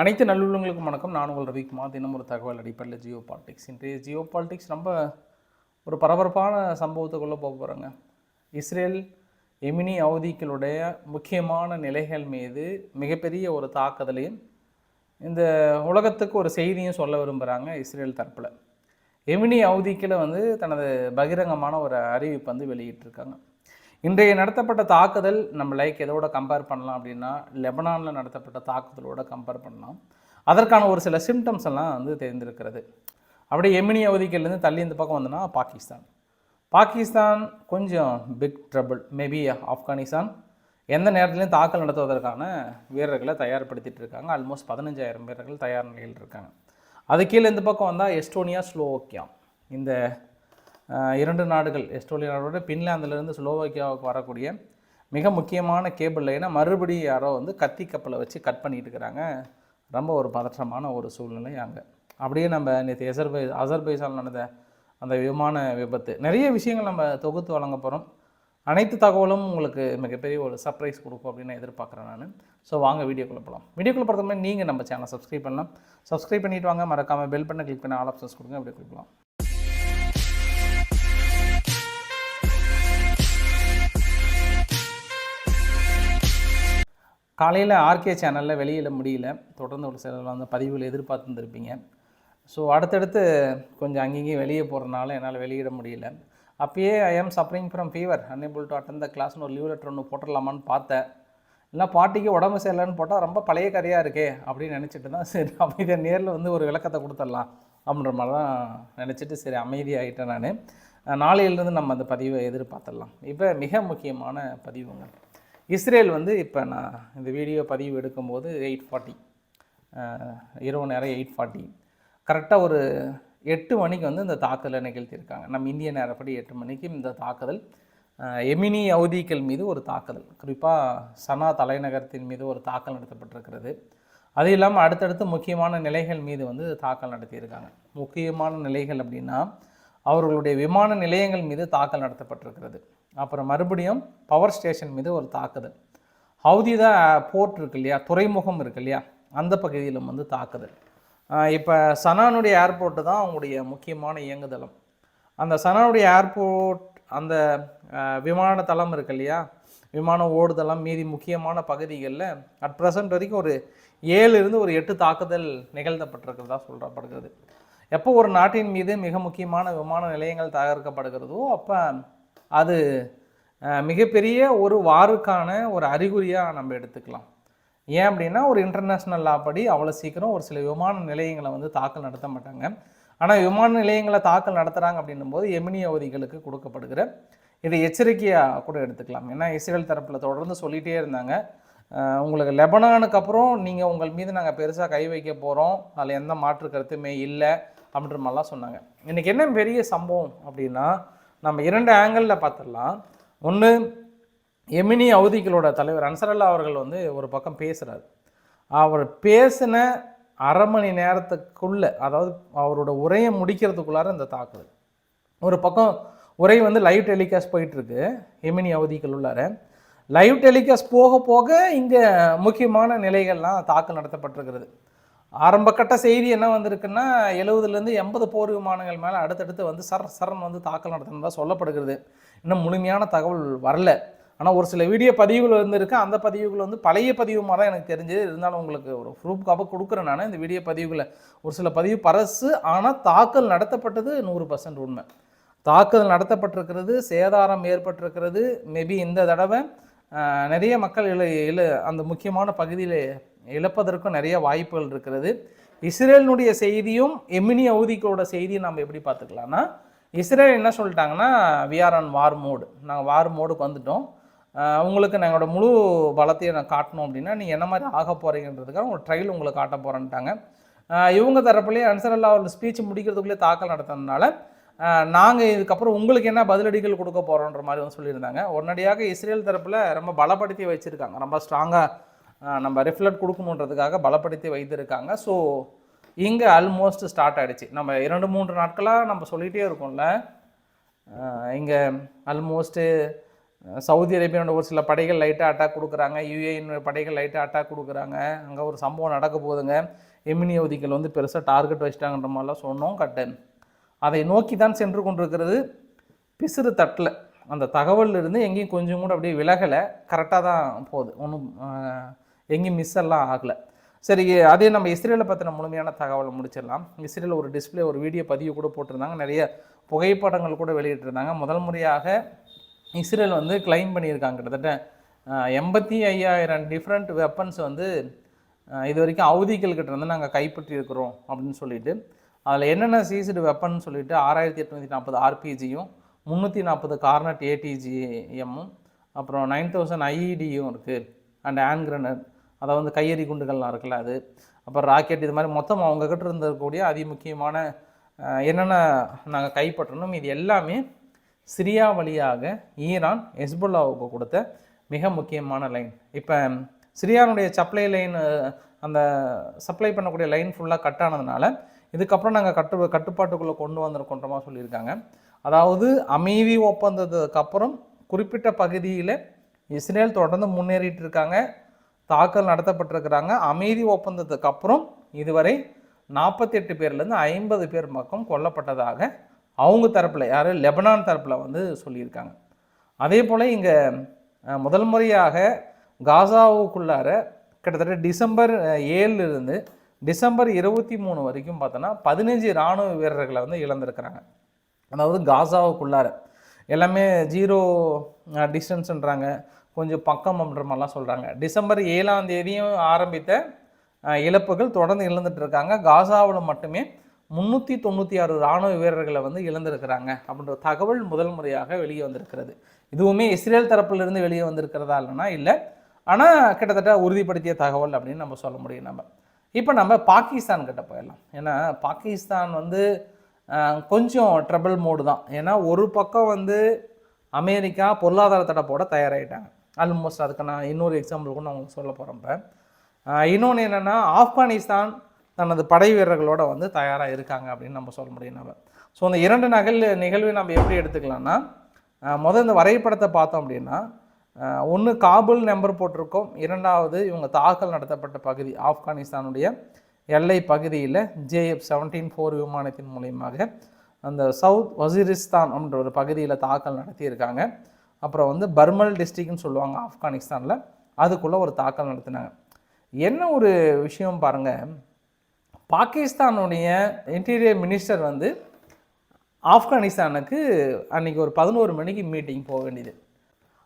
அனைத்து நல்லுள்ளங்களுக்கும் வணக்கம். நான் உங்கள் ரவிக்குமார். தினம் ஒரு தகவல் அடிப்படையில் ஜியோ பாலிடிக்ஸ். இன்றைய ஜியோ பாலிடிக்ஸ் ரொம்ப ஒரு பரபரப்பான சம்பவத்துக்குள்ளே போக போகிறோங்க இஸ்ரேல் எமினி அவதிகளுடைய முக்கியமான நிலைகள் மீது மிகப்பெரிய ஒரு தாக்குதலையும் இந்த உலகத்துக்கு ஒரு செய்தியும் சொல்ல விரும்புகிறாங்க இஸ்ரேல் தரப்பில். எமினி அவதிக்கில் வந்து தனது பகிரங்கமான ஒரு அறிவிப்பு வந்து வெளியிட்டிருக்காங்க. இன்றைய நடத்தப்பட்ட தாக்குதல் நம்ம லைக் எதோட கம்பேர் பண்ணலாம் அப்படின்னா லெபனானில் நடத்தப்பட்ட தாக்குதலோட கம்பேர் பண்ணலாம். அதற்கான ஒரு சில சிம்டம்ஸ் எல்லாம் வந்து தெரிந்திருக்கிறது. அப்படியே எமினி அவதிக்கிலேருந்து தள்ளி இந்த பக்கம் வந்தோன்னா பாகிஸ்தான். பாகிஸ்தான் கொஞ்சம் பிக் ட்ரபிள் மேபி ஆப்கானிஸ்தான். எந்த நேரத்துலையும் தாக்கல் நடத்துவதற்கான வீரர்களை தயார்படுத்திட்டு இருக்காங்க. ஆல்மோஸ்ட் பதினஞ்சாயிரம் வீரர்கள் தயார் நிலையில் இருக்காங்க. அது கீழே இந்த பக்கம் வந்தால் எஸ்டோனியா ஸ்லோவோக்கியா. இந்த இரண்டு நாடுகள் எஸ்டோனியா நாடோட பின்லாந்துலேருந்து ஸ்லோவாக்கியாவுக்கு வரக்கூடிய மிக முக்கியமான கேபிள் லைனை மறுபடியும் யாரோ வந்து கத்தி கப்பலை வச்சு கட் பண்ணிகிட்டு இருக்கிறாங்க ரொம்ப ஒரு பதற்றமான ஒரு சூழ்நிலை அங்கே. அப்படியே நம்ம நேற்று எசர்பை அசர்பைசால் நடந்த அந்த விமான விபத்து. நிறைய விஷயங்கள் நம்ம தொகுத்து வழங்க போகிறோம் அனைத்து தகவலும் உங்களுக்கு மிகப்பெரிய ஒரு சர்ப்ரைஸ் கொடுக்கும் அப்படின்னு நான் எதிர்பார்க்குறேன் நான். ஸோ வாங்க வீடியோக்குள்ளே போகலாம் வீடியோக்குள்ளே போகிறதுக்கு நீங்கள் நம்ம சேனல் சப்ஸ்கிரைப் பண்ணலாம். சப்ஸ்கிரைப் பண்ணிவிட்டு வாங்க. மறக்காமல் பெல் பண்ண கிளிக் பண்ண ஆல் ஆப்ஷன்ஸ் கொடுங்க. அப்படியே கொடுக்கலாம் காலையில் ஆர்கே சேனலில் வெளியிட முடியல. தொடர்ந்து ஒரு சில அந்த பதிவுகள் எதிர்பார்த்துருந்துருப்பீங்க. ஸோ அடுத்தடுத்து கொஞ்சம் அங்கேயும் வெளியே போகிறனால என்னால் வெளியிட முடியல. அப்பயே I am suffering from fever unable to attend the கிளாஸ்னு ஒரு லீவ் லெட்டர் ஒன்று போட்டுடலாமான்னு பார்த்தேன். இல்லை பாட்டிக்கு உடம்பு சரியில்லைன்னு போட்டால் ரொம்ப பழைய கதையாக இருக்கே அப்படின்னு நினச்சிட்டு தான் சரி அமைதியாக நேரில் வந்து ஒரு விளக்கத்தை கொடுத்துடலாம் அப்படின்ற மாதிரி தான் நினச்சிட்டு சரி அமைதியாகிட்டேன் நான். நாளையிலேருந்து நம்ம அந்த பதிவை எதிர்பார்த்துடலாம். இப்போ மிக முக்கியமான பதிவுங்க. இஸ்ரேல் வந்து இப்போ நான் இந்த வீடியோ பதிவு எடுக்கும்போது எயிட் ஃபார்ட்டி இரவு நேரம் எயிட் ஃபார்ட்டி கரெக்டாக ஒரு எட்டு மணிக்கு வந்து இந்த தாக்குதலை நிகழ்த்தியிருக்காங்க. நம்ம இந்திய நேரப்படி எட்டு மணிக்கு இந்த தாக்குதல் எமினி அவதிகள் மீது ஒரு தாக்குதல். குறிப்பாக சனா தலைநகரத்தின் மீது ஒரு தாக்கல் நடத்தப்பட்டிருக்கிறது. அது இல்லாமல் அடுத்தடுத்து முக்கியமான நிலைகள் மீது வந்து தாக்கல் நடத்தியிருக்காங்க. முக்கியமான நிலைகள் அப்படின்னா அவர்களுடைய விமான நிலையங்கள் மீது தாக்கல் நடத்தப்பட்டிருக்கிறது. அப்புறம் மறுபடியும் பவர் ஸ்டேஷன் மீது ஒரு தாக்குதல். ஹவுதிதா போர்ட் இருக்கு இல்லையா? துறைமுகம் இருக்கு இல்லையா? அந்த பகுதியிலும் வந்து தாக்குதல். இப்போ சனானுடைய ஏர்போர்ட்டு தான் அவங்களுடைய முக்கியமான இயங்குதளம். அந்த சனானுடைய ஏர்போர்ட் அந்த விமான தளம் இருக்கு இல்லையா? விமான ஓடுதளம் மீதி முக்கியமான பகுதிகளில் அட் ப்ரெசன்ட் வரைக்கும் ஒரு ஏழு இருந்து ஒரு எட்டு தாக்குதல் நிகழ்த்தப்பட்டிருக்கிறதா சொல்லப்படுகிறது. எப்போ ஒரு நாட்டின் மீது மிக முக்கியமான விமான நிலையங்கள் தகர்க்கப்படுகிறதோ அப்போ அது மிகப்பெரிய ஒரு வாருக்கான ஒரு அறிகுறியாக நம்ம எடுத்துக்கலாம். ஏன் அப்படின்னா ஒரு இன்டர்நேஷ்னல் லா படி அவ்வளோ சீக்கிரம் ஒரு சில விமான நிலையங்களை வந்து தாக்கல் நடத்த மாட்டாங்க. ஆனால் விமான நிலையங்களை தாக்கல் நடத்துகிறாங்க அப்படின்னும் போது எமினி அவதிகளுக்கு கொடுக்கப்படுகிற இதை எச்சரிக்கையாக கூட எடுத்துக்கலாம். ஏன்னா இஸ்ரேல் தரப்பில் தொடர்ந்து சொல்லிகிட்டே இருந்தாங்க. உங்களுக்கு லெபனானுக்கு அப்புறம் நீங்கள் உங்கள் மீது நாங்கள் பெருசாக கை வைக்க போகிறோம் அதில் எந்த மாற்று கருத்துமே இல்லை அப்படின்ற மாதிரிலாம் சொன்னாங்க. இன்றைக்கி என்ன பெரிய சம்பவம் அப்படின்னா நம்ம இரண்டு ஆங்கிளில் பார்த்துடலாம். ஒன்று எமினி அவதிகளோட தலைவர் அன்சரல்லா அவர்கள் வந்து ஒரு பக்கம் பேசுகிறார் அவர் பேசின அரை மணி நேரத்துக்குள்ளே அதாவது அவரோட உரையை முடிக்கிறதுக்குள்ளார இந்த தாக்குதல். ஒரு பக்கம் உரை வந்து லைவ் டெலிகாஸ்ட் போயிட்டுருக்கு எமினி அவதிகள் உள்ளார. லைவ் டெலிகாஸ்ட் போக போக இங்கே முக்கியமான நிலைகள்லாம் தாக்கல் நடத்தப்பட்டிருக்கிறது. ஆரம்பக்கட்ட செய்தி என்ன வந்திருக்குன்னா எழுபதுலேருந்து எண்பது போர் விமானங்கள் மேலே அடுத்தடுத்து வந்து சர் சரண் வந்து தாக்கல் நடத்தினதாக சொல்லப்படுகிறது. இன்னும் முழுமையான தகவல் வரல. ஆனால் ஒரு சில வீடியோ பதிவுகள் இருந்திருக்கு அந்த பதிவுகள் வந்து பழைய பதிவு மாதிரி தான் எனக்கு தெரிஞ்சது. இருந்தாலும் உங்களுக்கு ஒரு ப்ரூஃப்காக கொடுக்குறேன் நான் இந்த வீடியோ பதிவுகளை. ஒரு சில பதிவு பரசு ஆனால் தாக்கல் நடத்தப்பட்டது நூறு பர்சன்ட் உண்மை. தாக்குதல் நடத்தப்பட்டிருக்கிறது சேதாரம் ஏற்பட்டிருக்கிறது. மேபி இந்த தடவை நிறைய மக்கள் இல்லை இல்லை அந்த முக்கியமான பகுதியில் இழப்பதற்கும் நிறைய வாய்ப்புகள் இருக்கிறது. இஸ்ரேலினுடைய செய்தியும் எமினி அவதிகளோட செய்தியும் நம்ம எப்படி பார்த்துக்கலாம்னா இஸ்ரேல் என்ன சொல்லிட்டாங்கன்னா we are on war mode நாங்கள் வார் மோடுக்கு வந்துட்டோம். உங்களுக்கு நாங்களோட முழு பலத்தையும் நான் காட்டணும் அப்படின்னா நீங்கள் என்ன மாதிரி ஆக போகிறீங்கன்றதுக்காக ஒரு ட்ரையல் உங்களை காட்ட போகிறேன்ட்டாங்க இவங்க தரப்புலேயே அன்சரல்லா அவர்கள் ஸ்பீச் முடிக்கிறதுக்குள்ளே தாக்கல் நடத்தினால நாங்கள் இதுக்கப்புறம் உங்களுக்கு என்ன பதிலடிகள் கொடுக்க போகிறோன்ற மாதிரி வந்து சொல்லியிருந்தாங்க. உடனடியாக இஸ்ரேல் தரப்பில் ரொம்ப பலப்படுத்தி வச்சுருக்காங்க. ரொம்ப ஸ்ட்ராங்காக நம்ம ரிஃப்ளெக்ட் கொடுக்கணுன்றதுக்காக பலப்படுத்தி வைத்திருக்காங்க. ஸோ இங்கே ஆல்மோஸ்ட் ஸ்டார்ட் ஆகிடுச்சு நம்ம இரண்டு மூன்று நாட்களாக நம்ம சொல்லிகிட்டே இருக்கோம்ல. இங்கே ஆல்மோஸ்ட்டு சவுதி அரேபியாவோட ஒரு சில படைகள் லைட்டாக அட்டாக் கொடுக்குறாங்க. யுஏஎன் படைகள் லைட்டாக அட்டாக் கொடுக்குறாங்க. அங்கே ஒரு சம்பவம் நடக்க போகுதுங்க. எமினி அவதிகள் வந்து பெருசாக டார்கெட் வச்சிட்டாங்கன்ற மாதிரிலாம் சொன்னோம் கட்டு. அதை நோக்கி தான் சென்று கொண்டிருக்கிறது. பிசிறு தட்டில். அந்த தகவலில் இருந்து எங்கேயும் கொஞ்சம் கூட அப்படியே விலகலை. கரெக்டாக தான் போகுது. ஒன்றும் எங்கேயும் மிஸ் எல்லாம் ஆகலை. சரி அதே நம்ம இஸ்ரேலை பற்றின முழுமையான தகவலை முடிச்சிடலாம். இஸ்ரேல் ஒரு டிஸ்ப்ளே ஒரு வீடியோ பதிவு கூட போட்டிருந்தாங்க. நிறைய புகைப்படங்கள் கூட வெளியிட்டிருந்தாங்க. முதல் முறையாக இஸ்ரேல் வந்து கிளைம் பண்ணியிருக்காங்க. கிட்டத்தட்ட எண்பத்தி ஐயாயிரம் டிஃப்ரெண்ட் வெப்பன்ஸ் வந்து இது வரைக்கும் அவதிகள்கிட்ட இருந்து நாங்கள் கைப்பற்றி இருக்கிறோம் அப்படின்னு சொல்லிட்டு அதில் என்னென்ன சீசடு வெப்பன் சொல்லிட்டு ஆறாயிரத்தி எட்நூற்றி நாற்பது ஆர்பிஜியும் முந்நூற்றி நாற்பது கார்னட் ஏடிஜிஎம்மும் அப்புறம் நைன் தௌசண்ட் ஐஇடியும் இருக்குது அண்ட் ஹேண்ட் கிரனட் அதை வந்து கையெறி குண்டுகள்லாம் இருக்குல்ல அது. அப்புறம் ராக்கெட் இது மாதிரி மொத்தம் அவங்கக்கிட்ட இருந்திருக்கக்கூடிய அதி முக்கியமான என்னென்ன நாங்கள் கைப்பற்றணும் இது எல்லாமே சிரியா வழியாக ஈரான் ஹெஸ்புல்லாவுக்கு கொடுத்த மிக முக்கியமான லைன். இப்போ சிரியானுடைய சப்ளை லைன் அந்த சப்ளை பண்ணக்கூடிய லைன் ஃபுல்லாக கட் ஆனதுனால இதுக்கப்புறம் நாங்கள் கட்டு கட்டுப்பாட்டுக்குள்ளே கொண்டு வந்திருக்கோன்றமா சொல்லியிருக்காங்க. அதாவது அமைதி ஒப்பந்தத்துக்கு அப்புறம் குறிப்பிட்ட பகுதியில் இஸ்ரேல் தொடர்ந்து முன்னேறிட்டு இருக்காங்க. தாக்கல் நடத்தப்பட்டிருக்கிறாங்க. அமைதி ஒப்பந்தத்துக்கு அப்புறம் இதுவரை நாற்பத்தெட்டு பேர்லேருந்து ஐம்பது பேர் பக்கம் கொல்லப்பட்டதாக அவங்க தரப்பில் யார்? லெபனான் தரப்பில் வந்து சொல்லியிருக்காங்க. அதே போல் இங்கே முதல் முறையாக காசாவுக்குள்ளார கிட்டத்தட்ட டிசம்பர் ஏழுலேருந்து இருந்து டிசம்பர் இருபத்தி மூணு வரைக்கும் பார்த்தோன்னா பதினஞ்சு இராணுவ வீரர்களை வந்து இழந்திருக்கிறாங்க. அதாவது காசாவுக்குள்ளார. எல்லாமே ஜீரோ டிஸ்டன்ஸ்ன்றாங்க. கொஞ்சம் பக்கம் அப்படின்ற மாதிரிலாம் சொல்கிறாங்க டிசம்பர் ஏழாம் தேதியும் ஆரம்பித்த இழப்புகள் தொடர்ந்து இழந்துட்டு இருக்காங்க. காசாவில் மட்டுமே முந்நூற்றி தொண்ணூற்றி ஆறு இராணுவ வீரர்களை வந்து இழந்திருக்கிறாங்க அப்படின்ற தகவல் முதல் முறையாக வெளியே வந்திருக்கிறது. இதுவுமே இஸ்ரேல் தரப்பிலிருந்து வெளியே வந்திருக்கிறதா இல்லைனா இல்லை. ஆனால் கிட்டத்தட்ட உறுதிப்படுத்திய தகவல் அப்படின்னு நம்ம சொல்ல முடியும் நம்ம. இப்போ நம்ம பாகிஸ்தான் கிட்ட போயிடலாம். ஏன்னா பாகிஸ்தான் வந்து கொஞ்சம் ட்ரபிள் மோடு தான். ஏன்னா ஒரு பக்கம் வந்து அமெரிக்கா பொருளாதார தடை போட தயாராகிட்டாங்க ஆல்மோஸ்ட் அதுக்கு நான் இன்னொரு எக்ஸாம்பிள் கூட நான் உங்களுக்கு சொல்ல போகிறேன் இப்போ. இன்னொன்று என்னென்னா ஆப்கானிஸ்தான் தனது படை வீரர்களோட வந்து தயாராக இருக்காங்க அப்படின்னு நம்ம சொல்ல முடியும் நம்ம. ஸோ இந்த இரண்டு நகல் நிகழ்வை நம்ம எப்படி எடுத்துக்கலாம்னா முதல் இந்த வரைபடத்தை பார்த்தோம் அப்படின்னா ஒன்று காபுல் நம்பர் போட்டிருக்கோம் இரண்டாவது இவங்க தாக்கல் நடத்தப்பட்ட பகுதி ஆப்கானிஸ்தானுடைய எல்லை பகுதியில் ஜேஎஃப் செவன்டீன் ஃபோர் விமானத்தின் மூலயமாக அந்த சவுத் வசீரிஸ்தான் அப்படின்ற ஒரு பகுதியில் தாக்கல் நடத்தியிருக்காங்க. அப்புறம் வந்து பர்மல் டிஸ்ட்ரிக்ட்னு சொல்லுவாங்க ஆப்கானிஸ்தானில் அதுக்குள்ளே ஒரு தாக்கல் நடத்தினாங்க. என்ன ஒரு விஷயம் பாருங்கள் பாகிஸ்தானுடைய இன்டீரியர் மினிஸ்டர் வந்து ஆப்கானிஸ்தானுக்கு அன்றைக்கி ஒரு பதினோரு மணிக்கு மீட்டிங் போக வேண்டியது.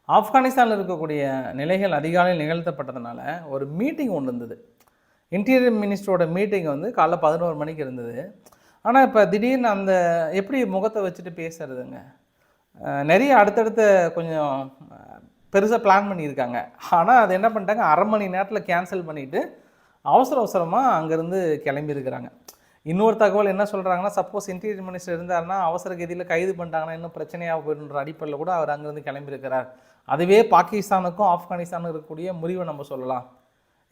ஆப்கானிஸ்தானில் இருக்கக்கூடிய நிலைகள் அதிகாலையில் நிகழ்த்தப்பட்டதுனால ஒரு மீட்டிங் ஒன்று இருந்தது. இன்டீரியர் மினிஸ்டரோட மீட்டிங் வந்து காலைல பதினோரு மணிக்கு இருந்தது. ஆனால் இப்போ திடீர்னு அந்த எப்படி முகத்தை வச்சுட்டு பேசுறதுங்க? நிறைய அடுத்தடுத்த கொஞ்சம் பெருசாக பிளான் பண்ணியிருக்காங்க. ஆனால் அது என்ன பண்ணிட்டாங்க? அரை மணி நேரத்தில் கேன்சல் பண்ணிவிட்டு அவசர அவசரமாக அங்கேருந்து கிளம்பியிருக்கிறாங்க. இன்னொரு தகவல் என்ன சொல்கிறாங்கன்னா சப்போஸ் இன்டீரியர் மினிஸ்டர் இருந்தார்னா அவசர கதியில் கைது பண்ணிட்டாங்கன்னா இன்னும் பிரச்சனையாக போயிடுன்ற அடிப்படையில் கூட அவர் அங்கேருந்து கிளம்பியிருக்கிறார். அதுவே பாகிஸ்தானுக்கும் ஆப்கானிஸ்தானுக்கும் இருக்கக்கூடிய முறிவை நம்ம சொல்லலாம்.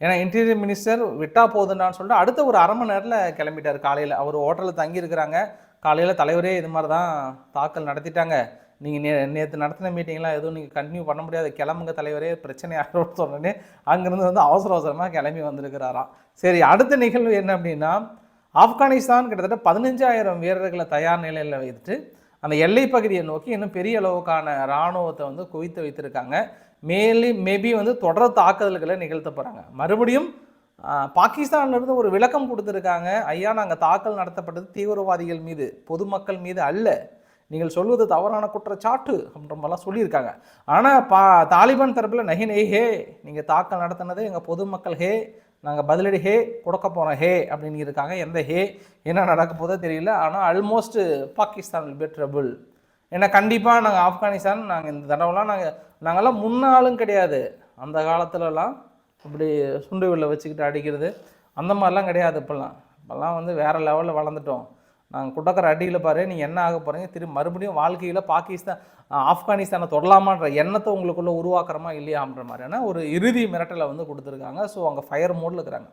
ஏன்னா இன்டீரியர் மினிஸ்டர் விட்டா போதுண்டான்னு சொல்லிட்டு அடுத்த ஒரு அரை மணி நேரத்தில் கிளம்பிட்டார். காலையில் அவர் ஹோட்டலில் தங்கியிருக்கிறாங்க. காலையில் தலைவரே இது மாதிரி தான் தாக்கல் நடத்திட்டாங்க. நீங்கள் நே நேற்று நடத்தின மீட்டிங்லாம் எதுவும் நீங்கள் கண்டினியூ பண்ண முடியாது கிளம்புங்க தலைவரே பிரச்சனை ஆகிறோம்னு சொன்னோடனே அங்கேருந்து வந்து அவசர அவசரமாக கிளம்பி வந்திருக்கிறாராம். சரி அடுத்த நிகழ்வு என்ன அப்படின்னா ஆப்கானிஸ்தான் கிட்டத்தட்ட பதினஞ்சாயிரம் வீரர்களை தயார் நிலையில் வைத்து அந்த எல்லை பகுதியை நோக்கி இன்னும் பெரிய அளவுக்கான இராணுவத்தை வந்து குவித்து வைத்திருக்காங்க. மேலே மேபி வந்து தொடர் தாக்குதல்களை நிகழ்த்த போகிறாங்க மறுபடியும் பாகிஸ்தான்லேருந்து இருந்து ஒரு விளக்கம் கொடுத்துருக்காங்க. ஐயா நாங்கள் தாக்கல் நடத்தப்பட்டது தீவிரவாதிகள் மீது பொதுமக்கள் மீது அல்ல. நீங்கள் சொல்வது தவறான குற்றச்சாட்டு அப்படின்ற மாதிரிலாம் சொல்லியிருக்காங்க. ஆனால் பா தாலிபான் தரப்பில் நகி நெய் ஹே நீங்கள் தாக்கல் நடத்தினது எங்கள் பொதுமக்கள் ஹே நாங்கள் பதிலடி ஹே கொடுக்க போகிறோம் ஹே அப்படின்னு இருக்காங்க எந்த ஹே என்ன நடக்க போதோ தெரியல. ஆனால் almost Pakistan will be trouble ஏன்னா கண்டிப்பாக நாங்கள் ஆப்கானிஸ்தான் நாங்கள் இந்த தடவைலாம் நாங்கள் நாங்கள்லாம் முன்னாலும் கிடையாது. அந்த காலத்துலலாம் இப்படி சுண்டு வில்ல வச்சுக்கிட்டு அடிக்கிறது அந்த மாதிரிலாம் கிடையாது இப்போல்லாம் இப்போல்லாம் வந்து வேறு லெவலில் வளர்ந்துட்டோம். நாங்கள் குட்டக்கிற அடியில் பாரு நீங்கள் என்ன ஆக போகிறீங்க திரும்பி மறுபடியும் வாழ்க்கையில் பாகிஸ்தான் ஆப்கானிஸ்தானை தொடலாமான்ற எண்ணத்தை உங்களுக்குள்ளே உருவாக்குறமா இல்லையான்ற மாதிரியான ஒரு இறுதி மிரட்டலை வந்து கொடுத்துருக்காங்க. ஸோ அங்கே ஃபயர் மோடில் இருக்கிறாங்க.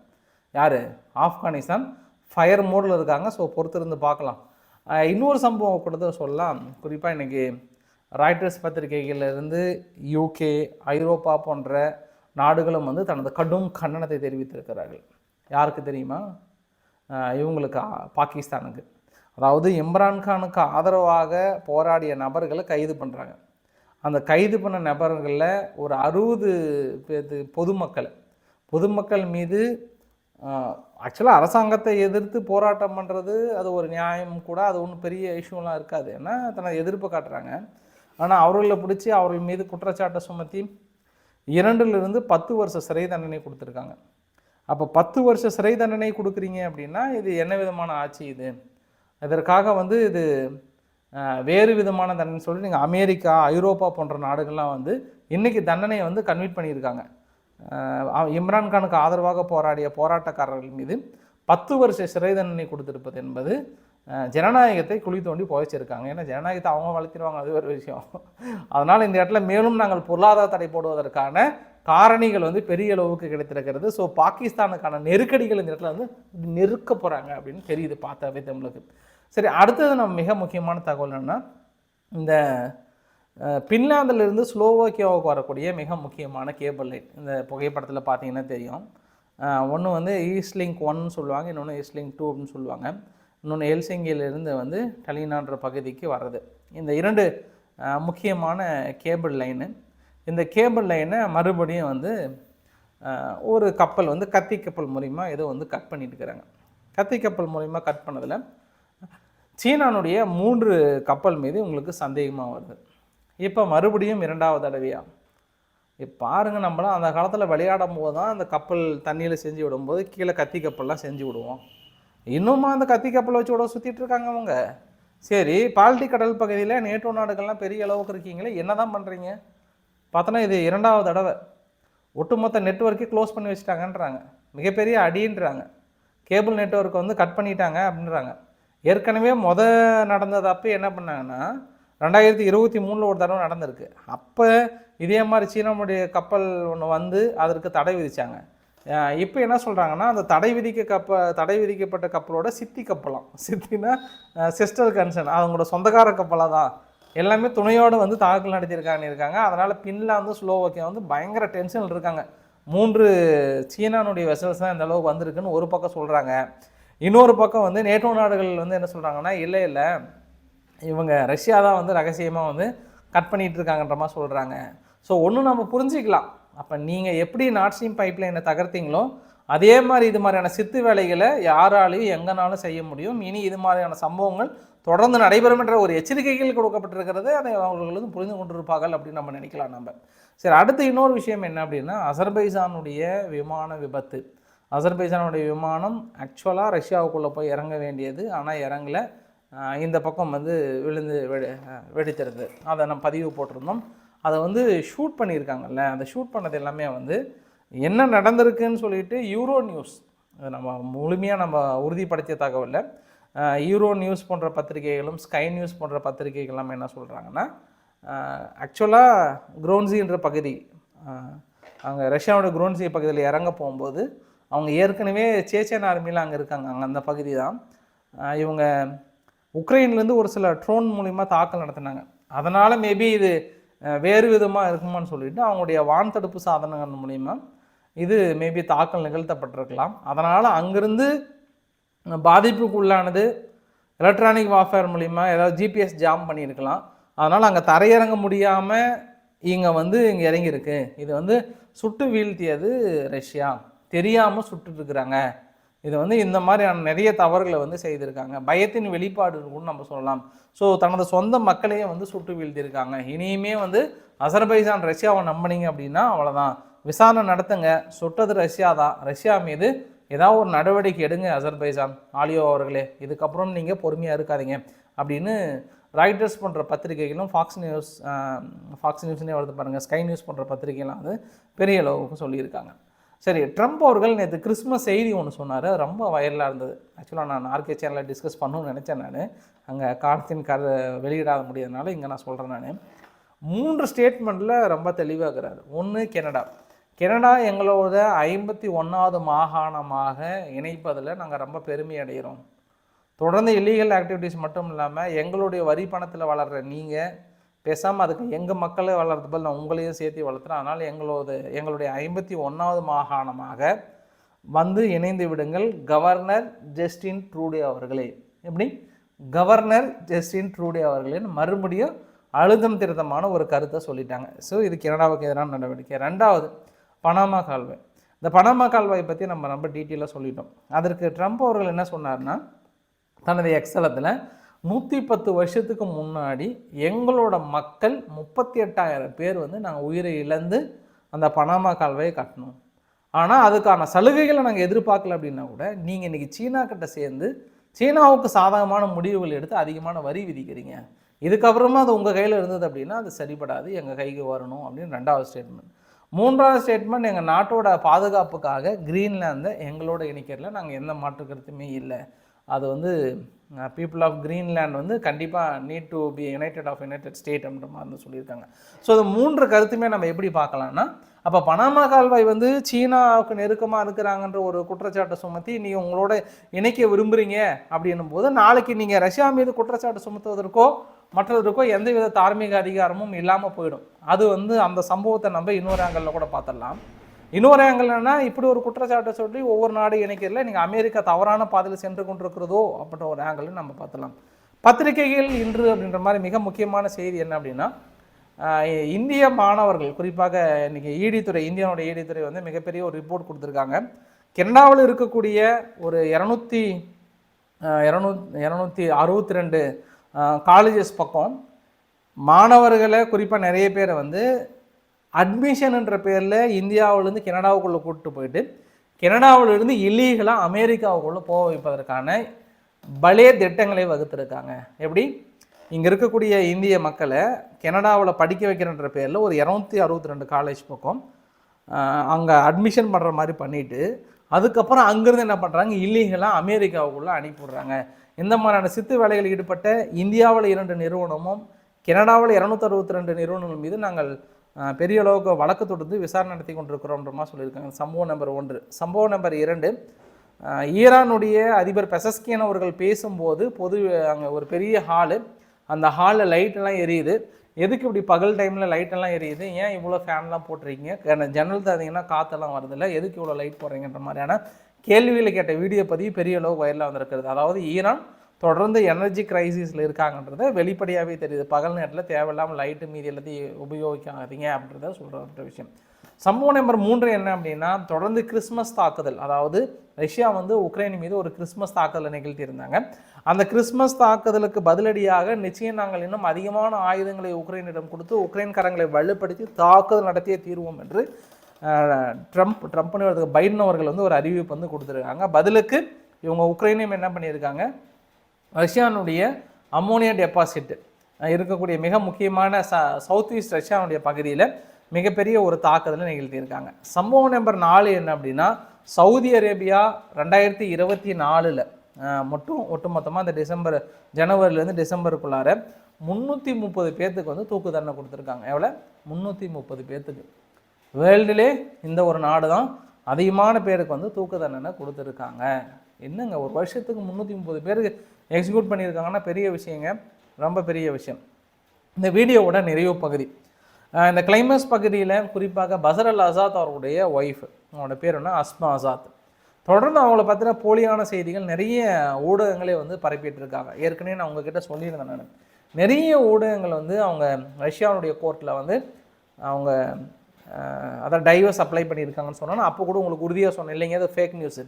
யார்? ஆப்கானிஸ்தான் ஃபயர் மோடில் இருக்காங்க. ஸோ பொறுத்திருந்து பார்க்கலாம். இன்னொரு சம்பவம் கூட சொல்லலாம். குறிப்பாக இன்றைக்கி ராய்டர்ஸ் பத்திரிகைகளிலிருந்து யூகே ஐரோப்பா போன்ற நாடுகளும் வந்து தனது கடும் கண்டனத்தை தெரிவித்திருக்கிறார்கள். யாருக்கு தெரியுமா? இவங்களுக்கு பாகிஸ்தானுக்கு. அதாவது இம்ரான்கானுக்கு ஆதரவாக போராடிய நபர்களை கைது பண்ணுறாங்க அந்த கைது பண்ண நபர்களில் ஒரு அறுபது பேர்த்து பொதுமக்கள். பொதுமக்கள் மீது ஆக்சுவலாக அரசாங்கத்தை எதிர்த்து போராட்டம் பண்ணுறது அது ஒரு நியாயம் கூட அது ஒன்றும் பெரிய இஷ்யூலாம் இருக்காது. ஏன்னா தனது எதிர்ப்பு காட்டுறாங்க. ஆனால் அவர்களை பிடிச்சி அவர்கள் மீது குற்றச்சாட்டை சுமத்தி இரண்டுலேருந்து பத்து வருஷ சிறை தண்டனை கொடுத்துருக்காங்க. அப்போ பத்து வருஷ சிறை தண்டனை கொடுக்குறீங்க அப்படின்னா இது என்ன விதமான ஆட்சி இது? இதற்காக வந்து இது வேறு விதமான தண்டனை சொல்லி நீங்கள் அமெரிக்கா ஐரோப்பா போன்ற நாடுகள்லாம் வந்து இன்றைக்கி தண்டனையை வந்து கன்வீட் பண்ணியிருக்காங்க. இம்ரான்கானுக்கு ஆதரவாக போராடிய போராட்டக்காரர்கள் மீது பத்து வருஷ சிறை தண்டனை கொடுத்திருப்பது என்பது ஜனநாயகத்தை குழி தோண்டி புதைச்சிருக்காங்க. ஏன்னா ஜனநாயகத்தை அவங்க வளர்த்திடுவாங்க அது ஒரு விஷயம். அதனால் இந்த இடத்துல மேலும் நாங்கள் பொருளாதார தடை போடுவதற்கான காரணிகள் வந்து பெரிய அளவுக்கு கிடைத்திருக்கிறது. ஸோ பாகிஸ்தானுக்கான நெருக்கடிகள் இந்த இடத்துல வந்து நெருக்க போகிறாங்க அப்படின்னு தெரியுது பார்த்தாவே தமிழுக்கு. சரி அடுத்தது நம்ம மிக முக்கியமான தகவல் என்னன்னா இந்த பின்லாந்திலிருந்து ஸ்லோவாக்கியாவுக்கு வரக்கூடிய மிக முக்கியமான கேபிள் லைன் இந்த புகைப்படத்தில் பார்த்தீங்கன்னா தெரியும். ஒன்று வந்து ஈஸ்ட்லிங்க் ஒன்னு சொல்லுவாங்க இன்னொன்று ஈஸ்ட்லிங்க் டூ அப்படின்னு சொல்லுவாங்க. இன்னொன்று எல்சிங்கியிலிருந்து வந்து டலினான்ற பகுதிக்கு வர்றது. இந்த இரண்டு முக்கியமான கேபிள் லைனு இந்த கேபிள் லைனை மறுபடியும் வந்து ஒரு கப்பல் வந்து கத்தி கப்பல் மூலிமா ஏதோ வந்து கட் பண்ணிட்டு இருக்கிறாங்க. கத்தி கப்பல் மூலிமா கட் பண்ணதில் சீனானுடைய மூன்று கப்பல் மீது உங்களுக்கு சந்தேகமாக வருது. இப்போ மறுபடியும் இரண்டாவது தடவையா? இப்போ பாருங்க நம்மளாம் அந்த காலத்தில் விளையாடும் போது தான் அந்த கப்பல் தண்ணியில் செஞ்சு விடும்போது கீழே கத்தி கப்பல்லாம் செஞ்சு விடுவோம். இன்னுமா அந்த கத்தி கப்பலை வச்சு விட சுற்றிட்டு இருக்காங்க அவங்க. சரி பால்டி கடல் பகுதியில் நேட்டோ நாடுகள்லாம் பெரிய அளவுக்கு இருக்கீங்களே என்ன தான் பண்ணுறீங்க பார்த்தோன்னா இது இரண்டாவது தடவை. ஒட்டுமொத்த நெட்வொர்க்கே க்ளோஸ் பண்ணி வச்சுட்டாங்கன்றாங்க. மிகப்பெரிய அடின்றாங்க. கேபிள் நெட்ஒர்க்கை வந்து கட் பண்ணிட்டாங்க அப்படின்றாங்க. ஏற்கனவே முத நடந்தது அப்போ என்ன பண்ணாங்கன்னா ரெண்டாயிரத்தி இருபத்தி மூணில் ஒரு தடவை நடந்திருக்கு. அப்போ இதே மாதிரி சீனாவுடைய கப்பல் ஒன்று வந்து அதற்கு தடை விதித்தாங்க இப்போ என்ன சொல்கிறாங்கன்னா அந்த தடை விதிக்க கப்ப தடை விதிக்கப்பட்ட கப்பலோட சித்தி கப்பலாம். சித்தினா சிஸ்டர் கன்சர்ன் அவங்களோட சொந்தக்கார கப்பலாக தான் எல்லாமே துணையோடு வந்து தாக்குதல் நடத்தியிருக்காங்க இருக்காங்க. அதனால் பின்லாந்து ஸ்லோவோக்கியா வந்து பயங்கர டென்ஷனில் இருக்காங்க. மூன்று சீனானுடைய வெசல்ஸ் தான் இந்த அளவுக்கு வந்திருக்குன்னு ஒரு பக்கம் சொல்கிறாங்க இன்னொரு பக்கம் வந்து நேட்டோ நாடுகள் வந்து என்ன சொல்கிறாங்கன்னா இல்லை இல்லை. இவங்க ரஷ்யா தான் வந்து ரகசியமாக வந்து கட் பண்ணிகிட்டு இருக்காங்கன்ற மாதிரி சொல்கிறாங்க ஸோ ஒன்று நம்ம புரிஞ்சிக்கலாம். அப்போ நீங்கள் எப்படி நார்த் பைப்லைனை தகர்த்தீங்களோ அதே மாதிரி இது மாதிரியான சித்து வேலைகளை யாராலையும் எங்கனாலும் செய்ய முடியும். இனி இது மாதிரியான சம்பவங்கள் தொடர்ந்து நடைபெறும் என்ற ஒரு எச்சரிக்கைகள் கொடுக்கப்பட்டிருக்கிறது. அதை அவர்களுக்கு புரிந்து கொண்டிருப்பார்கள் அப்படின்னு நம்ம நினைக்கலாம் நம்ம. சரி அடுத்து இன்னொரு விஷயம் என்ன அப்படின்னா அசர்பைசானுடைய விமான விபத்து. அசர்பைசானுடைய விமானம் ஆக்சுவலாக ரஷ்யாவுக்குள்ளே போய் இறங்க வேண்டியது. ஆனால் இறங்கல. இந்த பக்கம் வந்து விழுந்து வெடி வெடித்திருது அதை நம்ம பதிவு போட்டிருந்தோம். அதை வந்து ஷூட் பண்ணியிருக்காங்கல்ல. அந்த ஷூட் பண்ணது எல்லாமே வந்து என்ன நடந்திருக்குன்னு சொல்லிட்டு யூரோ நியூஸ் நம்ம முழுமையாக நம்ம உறுதிப்படுத்திய தகவலில் யூரோ நியூஸ் போன்ற பத்திரிகைகளும் ஸ்கை நியூஸ் போன்ற பத்திரிகைகள் என்ன சொல்கிறாங்கன்னா ஆக்சுவலாக குரோன்சின்ற பகுதி அங்கே ரஷ்யாவோட குரோன்சி பகுதியில் இறங்க போகும்போது அவங்க ஏற்கனவே சேச்சேன் ஆர்மியில் அங்கே இருக்காங்க அங்கே அந்த பகுதி தான். இவங்க உக்ரைன்லேருந்து ஒரு சில ட்ரோன் மூலிமா தாக்கல் நடத்தினாங்க. அதனால் மேபி இது வேறு விதமாக இருக்குமான்னு சொல்லிட்டு அவங்களுடைய வான் தடுப்பு சாதனங்கள் மூலிமா இது மேபி தாக்கல் நிகழ்த்தப்பட்டிருக்கலாம். அதனால் அங்கேருந்து பாதிப்புக்கு உள்ளானது எலக்ட்ரானிக் வார்ஃபேர் மூலிமா ஏதாவது ஜிபிஎஸ் ஜாம் பண்ணியிருக்கலாம். அதனால் அங்கே தரையிறங்க முடியாமல் இங்கே வந்து இங்கே இறங்கியிருக்கு. இது வந்து சுட்டு வீழ்த்தியது ரஷ்யா. தெரியாமல் சுட்டுட்ருக்குறாங்க இது வந்து இந்த மாதிரியான நிறைய தவறுகளை வந்து செய்திருக்காங்க. பயத்தின் வெளிப்பாடு கூட நம்ம சொல்லலாம். ஸோ தனது சொந்த மக்களையே வந்து சுட்டு வீழ்த்தியிருக்காங்க. இனியுமே வந்து அசர்பைசான் ரஷ்யாவை நம்பினீங்க அப்படின்னா அவ்வளோதான் விசாரணை நடத்துங்க. சுட்டது ரஷ்யா தான் ரஷ்யா மீது ஏதாவது ஒரு நடவடிக்கை எடுங்க அசர்பைசான் ஆலியோ அவர்களே. இதுக்கப்புறம் நீங்கள் பொறுமையாக இருக்காதீங்க. அப்படின்னு ராய்டர்ஸ் போன்ற பத்திரிகைகளும் ஃபாக்ஸ் நியூஸ் ஃபாக்ஸ் நியூஸ்னே வருது பாருங்கள் ஸ்கை நியூஸ் போன்ற பத்திரிகைலாம் வந்து பெரிய அளவுக்கு சொல்லியிருக்காங்க. சரி ட்ரம்ப் அவர்கள் நேற்று கிறிஸ்மஸ் செய்தி ஒன்று சொன்னார். ரொம்ப வைரலாக இருந்தது. ஆக்சுவலாக நான் ஆர்கே சேனலில் டிஸ்கஸ் பண்ணணும்னு நினச்சேன் நான். அங்கே காலத்தின் கரு வெளியிடாத முடியாதனால இங்கே நான் சொல்கிறேன் நான். மூன்று ஸ்டேட்மெண்ட்டில் ரொம்ப தெளிவாகிறார் ஒன்று கெனடா கெனடா எங்களோட ஐம்பத்தி ஒன்றாவது மாகாணமாக இணைப்பதில் நாங்கள் ரொம்ப பெருமை அடைகிறோம் தொடர்ந்து இல்லீகல் ஆக்டிவிட்டீஸ் மட்டும் இல்லாமல் எங்களுடைய வரி பணத்தில் வளர்கிற நீங்கள் பேசாமல் அதுக்கு எங்கள் மக்களை வளர்றது போல் நான் உங்களையும் சேர்த்து வளர்த்துறேன். அதனால் எங்களோட எங்களுடைய ஐம்பத்தி ஒன்றாவது மாகாணமாக வந்து இணைந்து விடுங்கள். கவர்னர் ஜஸ்டின் ட்ரூடே அவர்களே. எப்படி? கவர்னர் ஜஸ்டின் ட்ரூடே அவர்களேன்னு மறுபடியும் அழுத்தம் திருத்தமான ஒரு கருத்தை சொல்லிட்டாங்க. ஸோ இது கனடாவுக்கு எதிரான நடவடிக்கை. ரெண்டாவது பனாமா கால்வாய். இந்த பனாமா கால்வாய் பற்றி நம்ம ரொம்ப டீட்டெயிலாக சொல்லிட்டோம். அதற்கு ட்ரம்ப் அவர்கள் என்ன சொன்னார்னா தனது எக்ஸலத்தில் நூற்றி பத்து வருஷத்துக்கு முன்னாடி எங்களோட மக்கள் முப்பத்தி எட்டாயிரம் பேர் வந்து நாங்கள் உயிரை இழந்து அந்த பனாமா கால்வாயை கட்டணும். ஆனால் அதுக்கான சலுகைகளை நாங்கள் எதிர்பார்க்கல அப்படின்னா கூட நீங்கள் இன்றைக்கி சீனா கிட்ட சேர்ந்து சீனாவுக்கு சாதகமான முடிவுகள் எடுத்து அதிகமான வரி விதிக்கிறீங்க. இதுக்கப்புறமா அது உங்கள் கையில் இருந்தது அப்படின்னா அது சரிப்படாது எங்கள் கைக்கு வரணும் அப்படின்னு ரெண்டாவது ஸ்டேட்மெண்ட் மூன்றாவது ஸ்டேட்மெண்ட் எங்கள் நாட்டோட பாதுகாப்புக்காக கிரீன்லாந்தை எங்களோட இணைக்கிறதுல நாங்கள் எந்த மாற்று கருத்துமே இல்லை. அது வந்து பீப்புள் ஆஃப் கிரீன்லேண்ட் வந்து கண்டிப்பாக need to be united of united state அப்படின்ற மாதிரி வந்து சொல்லியிருக்காங்க. ஸோ அது மூன்று கருத்துமே நம்ம எப்படி பார்க்கலாம்னா அப்போ பனாமா கால்வாய் வந்து சீனாவுக்கு நெருக்கமாக இருக்கிறாங்கன்ற ஒரு குற்றச்சாட்டை சுமத்தி நீ உங்களோட இணைக்க விரும்புகிறீங்க அப்படின்னும் போது நாளைக்கு நீங்கள் ரஷ்யா மீது குற்றச்சாட்டு சுமத்துவதற்கோ மற்றதற்கோ எந்தவித தார்மீக அதிகாரமும் இல்லாமல் போயிடும். அது வந்து அந்த சம்பவத்தை நம்ம இன்னொரு ஆங்கிளில் கூட பார்த்துடலாம் இன்னொரு ஆங்கிள் என்னன்னா இப்படி ஒரு குற்றச்சாட்டை சொல்லி ஒவ்வொரு நாடு இணைக்கிறதுல நீங்கள் அமெரிக்கா தவறான பாதையில் சென்று கொண்டிருக்கிறதோ அப்படின்ற ஒரு ஆங்கிள் நம்ம பார்த்துலாம் பத்திரிகைகள் இன்று அப்படின்ற மாதிரி மிக முக்கியமான செய்தி என்ன அப்படின்னா இந்திய மாணவர்கள் குறிப்பாக இன்றைக்கி ஈடித்துறை இந்தியாவோட ஈடித்துறை வந்து மிகப்பெரிய ஒரு ரிப்போர்ட் கொடுத்துருக்காங்க. கனடாவில் இருக்கக்கூடிய ஒரு இரநூத்தி இரநூ இரநூத்தி அறுபத்தி ரெண்டு காலேஜஸ் பக்கம் மாணவர்களை குறிப்பாக நிறைய பேரை வந்து அட்மிஷன்ன்ற பேரில் இந்தியாவிலேருந்து கனடாவுக்குள்ளே கூப்பிட்டு போயிட்டு கனடாவிலிருந்து இல்லீகலாக அமெரிக்காவுக்குள்ளே போக வைப்பதற்கான பலே திட்டங்களை வகுத்திருக்காங்க. எப்படி? இங்கே இருக்கக்கூடிய இந்திய மக்களை கனடாவில் படிக்க வைக்கிறன்ற பேரில் ஒரு இரநூத்தி அறுபத்தி ரெண்டு காலேஜ் பக்கம் அங்கே அட்மிஷன் பண்ணுற மாதிரி பண்ணிவிட்டு அதுக்கப்புறம் அங்கேருந்து என்ன பண்ணுறாங்க இல்லீகலாக அமெரிக்காவுக்குள்ளே அனுப்பிவிடுறாங்க. இந்த மாதிரியான சித்து வேலைகளில் ஈடுபட்ட இந்தியாவில் இரண்டு நிறுவனமும் கனடாவில் இரநூத்தி அறுபத்தி ரெண்டு நிறுவனங்கள் மீது நாங்கள் பெரிய அளவுக்கு வழக்கு தொடர்ந்து விசாரணை நடத்தி கொண்டிருக்கிறோம்ன்றமா சொல்லியிருக்காங்க. சம்பவம் நம்பர் ஒன்று. சம்பவம் நம்பர் இரண்டு ஈரானுடைய அதிபர் பெசஸ்கியன் அவர்கள் பேசும்போது பொது அங்கே ஒரு பெரிய ஹாலு அந்த ஹாலில் லைட்டெல்லாம் எரியுது. எதுக்கு இப்படி பகல் டைமில் லைட்டெல்லாம் எரியுது? ஏன் இவ்வளோ ஃபேன்லாம் போட்டிருக்கீங்க? ஏன்னா ஜன்னல் தந்தீங்கன்னா காற்றெல்லாம் வருதில்ல. எதுக்கு இவ்வளோ லைட் போடுறீங்கன்ற மாதிரியான கேள்வியில் கேட்ட வீடியோ பதிவு பெரிய அளவு வயலில் வந்திருக்கிறது. அதாவது ஈரான் தொடர்ந்து எனர்ஜி கிரைசிஸில் இருக்காங்கன்றத வெளிப்படையாகவே தெரியுது. பகல் நேரத்தில் தேவையில்லாமல் லைட்டு மீதி எல்லாத்தையும் உபயோகிக்காதீங்க அப்படின்றத சொல்கிற விஷயம். சம்பவம் நம்பர் மூன்று என்ன அப்படின்னா தொடர்ந்து கிறிஸ்மஸ் தாக்குதல். அதாவது ரஷ்யா வந்து உக்ரைன் மீது ஒரு கிறிஸ்மஸ் தாக்குதலை நிகழ்த்தியிருந்தாங்க. அந்த கிறிஸ்மஸ் தாக்குதலுக்கு பதிலடியாக நிச்சயம் நாங்கள் இன்னும் அதிகமான ஆயுதங்களை உக்ரைனிடம் கொடுத்து உக்ரைன்காரங்களை வலுப்படுத்தி தாக்குதல் நடத்தியே தீர்வோம் என்று ட்ரம்ப் ட்ரம்ப்னு பைடன் அவர்கள் வந்து ஒரு அறிவிப்பு வந்து கொடுத்துருக்காங்க. பதிலுக்கு இவங்க உக்ரைனையும் என்ன பண்ணியிருக்காங்க? ரஷ்யானுடைய அம்மோனியா டெபாசிட் இருக்கக்கூடிய மிக முக்கியமான ச சவுத் ஈஸ்ட் ரஷ்யாவுடைய பகுதியில் மிகப்பெரிய ஒரு தாக்குதலை நிகழ்த்தியிருக்காங்க. சம்பவம் நம்பர் நாலு என்ன அப்படின்னா சவுதி அரேபியா ரெண்டாயிரத்தி இருபத்தி நாலில் மட்டும் ஒட்டுமொத்தமாக இந்த டிசம்பர் ஜனவரிலேருந்து டிசம்பருக்குள்ளார முந்நூற்றி முப்பது பேர்த்துக்கு வந்து தூக்கு தண்டனை கொடுத்துருக்காங்க. எவ்வளோ முந்நூற்றி முப்பது பேர்த்துக்கு வேர்ல்டுலே இந்த ஒரு நாடு தான் அதிகமான பேருக்கு வந்து தூக்கு தண்டனை கொடுத்துருக்காங்க. என்னங்க ஒரு வருஷத்துக்கு முந்நூற்றி முப்பது பேருக்கு எக்ஸிக்யூட் பண்ணியிருக்காங்கன்னா பெரிய விஷயங்க ரொம்ப பெரிய விஷயம். இந்த வீடியோவோட நிறைவு பகுதி. இந்த கிளைமஸ் பகுதியில் குறிப்பாக பசரல் ஆசாத் அவருடைய ஒய்ஃப் அவனோட பேர் என்ன? அஸ்மா ஆசாத் தொடர்ந்து அவங்கள பற்றின போலியான செய்திகள் நிறைய ஊடகங்களே வந்து பரப்பிட்டு இருக்காங்க ஏற்கனவே நான் உங்ககிட்ட சொல்லியிருந்தேன் நான். நிறைய ஊடகங்கள் வந்து அவங்க ரஷ்யாவுடைய கோர்ட்டில் வந்து அவங்க அதான் டைவர்ஸ் அப்ளை பண்ணியிருக்காங்கன்னு சொன்னால் அப்போ கூட உங்களுக்கு உறுதியாக சொன்னேன். இல்லைங்க அது ஃபேக் நியூஸு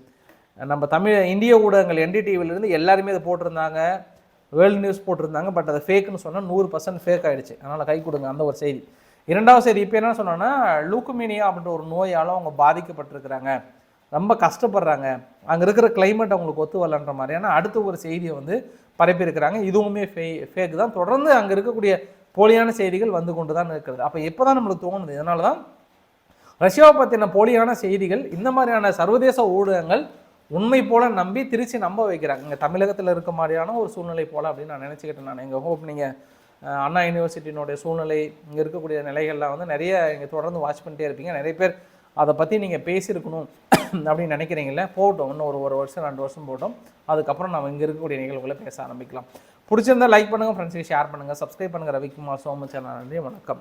நம்ம தமிழ் இந்திய ஊடகங்கள் என்டிடிவிலேருந்து எல்லாருமே அதை போட்டிருந்தாங்க. வேர்ல்டு நியூஸ் போட்டிருந்தாங்க. பட் அதை ஃபேக்குன்னு சொன்னால் நூறு பர்சன்ட் ஃபேக் ஆகிடுச்சு அதனால் கை கொடுங்க அந்த ஒரு செய்தி. இரண்டாவது செய்தி இப்போ என்ன சொன்னோன்னா லூக்குமீனியா அப்படின்ற ஒரு நோயால் அவங்க பாதிக்கப்பட்டிருக்கிறாங்க. ரொம்ப கஷ்டப்படுறாங்க. அங்கே இருக்கிற கிளைமேட் அவங்களுக்கு ஒத்து வரலன்ற மாதிரியான அடுத்த ஒரு செய்தியை வந்து பரப்பியிருக்கிறாங்க. இதுவுமே ஃபே ஃபேக் தான். தொடர்ந்து அங்கே இருக்கக்கூடிய போலியான செய்திகள் வந்து கொண்டு தான் இருக்கிறது. அப்போ எப்போ தான் நம்மளுக்கு தோணுது? இதனால தான் ரஷ்யாவை பற்றின போலியான செய்திகள் இந்த மாதிரியான சர்வதேச ஊடகங்கள் உண்மை போல நம்பி திருச்சி நம்ப வைக்கிறாங்க. இங்கே தமிழகத்தில் இருக்க மாதிரியான ஒரு சூழ்நிலை போல அப்படின்னு நான் நினச்சிக்கிட்டேன் நான். எங்கள் ஹோப் நீங்கள் அண்ணா யூனிவர்சிட்டியினுடைய சூழ்நிலை இங்கே இருக்கக்கூடிய நிலைகள்லாம் வந்து நிறைய இங்கே தொடர்ந்து வாட்ச் பண்ணிட்டே இருப்பீங்க. நிறைய பேர் அதை பற்றி நீங்கள் பேசியிருக்கணும். அப்படின்னு நினைக்கிறீங்களே போகட்டும் இன்னும் ஒரு ஒரு வருஷம் ரெண்டு வருஷம் போட்டோம். அதுக்கப்புறம் நம்ம இங்கே இருக்கக்கூடிய நிகழ்வுகளை பேச ஆரம்பிக்கலாம். பிடிச்சிருந்தா லைக் பண்ணுங்கள் ஃப்ரெண்ட்ஸுக்கு ஷேர் பண்ணுங்கள் சப்ஸ்கிரைப் பண்ணுங்கள் ரவிக்குமார் சோமச்சேனல் நன்றி வணக்கம்.